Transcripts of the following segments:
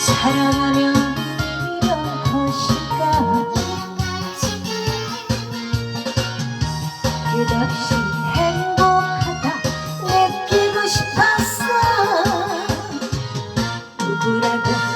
사랑하면 이런 것인가 끝없이 행복하다 느끼고 싶었어. 누구라도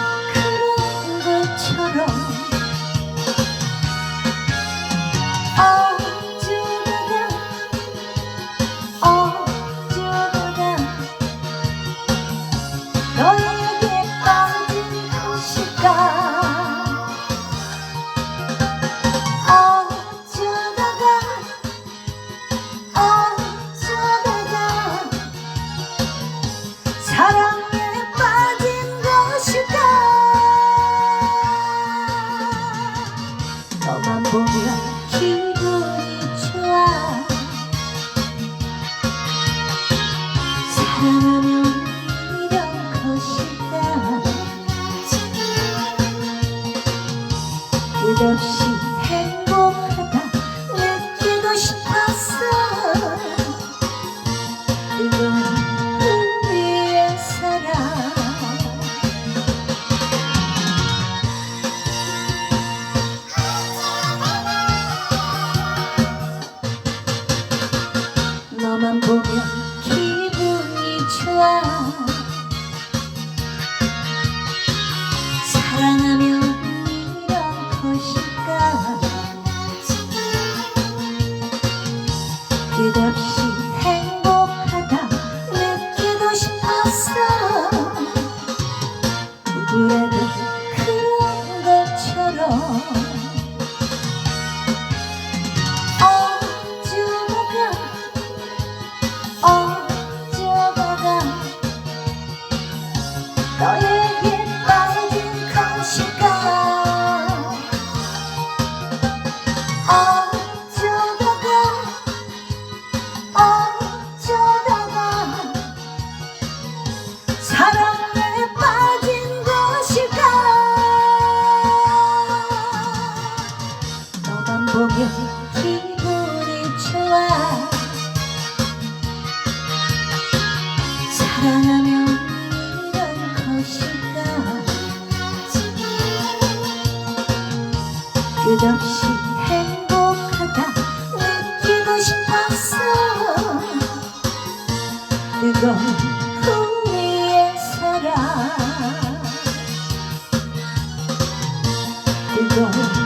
이런 것일까 끝없이 좋아 사랑하면 이런 것일까? 끝없이 행복하다 느끼고 싶었어 사랑하면 이런 것일까 끝없이 행복하다. 느끼고 싶었어. 그건 우리의 사랑. 그건